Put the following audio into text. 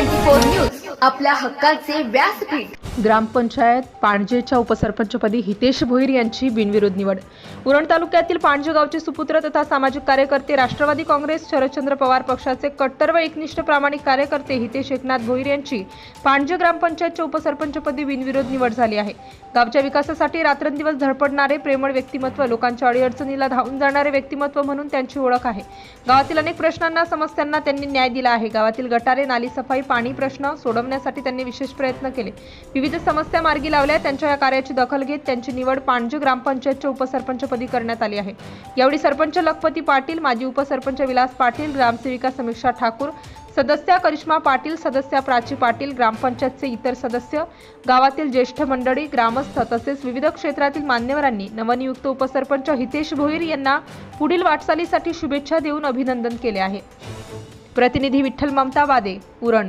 24 News. आपल्या हक्काचे व्यासपीठ. ग्रामपंचायत पाणजेच्या उपसरपंचपदी हितेश भोईर यांची बिनविरोध निवड. उरण तालुक्यातील पाणजे गावचे सुपुत्र तथा सामाजिक कार्यकर्ते राष्ट्रवादी काँग्रेस शरदचंद्र पवार पक्षाचे कट्टर व एकनिष्ठ प्रामाणिक कार्यकर्ते हितेश एकनाथ भोईर यांची पाणजे ग्रामपंचायतच्या उपसरपंचपदी बिनविरोध निवड झाली आहे. गावच्या विकासासाठी रात्रंदिवस धडपडणारे प्रेमळ व्यक्तिमत्व लोकांच्या अडीअडचणीला धावून जाणारे व्यक्तिमत्व म्हणून त्यांची ओळख आहे. गावातील अनेक प्रश्नांना समस्यांना त्यांनी न्याय दिला आहे. गावातील गटारे नाली सफाई पाणी प्रश्न सोडवण्यासाठी त्यांनी विशेष प्रयत्न केले. विविध समस्या मार्गी लावल्या. त्यांच्या या कार्याची दखल घेत त्यांची निवड पाणजे ग्रामपंचायतच्या उपसरपंचपदी करण्यात आली आहे. यावेळी सरपंच लखपती पाटील माजी उपसरपंच विलास पाटील ग्रामसेविका समीक्षा ठाकूर सदस्या करिश्मा पाटील सदस्या प्राची पाटील ग्रामपंचायतचे इतर सदस्य गावातील ज्येष्ठ मंडळी ग्रामस्थ तसेच विविध क्षेत्रातील मान्यवरांनी नवनियुक्त उपसरपंच हितेश भोईर यांना पुढील वाटचालीसाठी शुभेच्छा देऊन अभिनंदन केले आहे. प्रतिनिधी विठ्ठल ममता वादे उरण.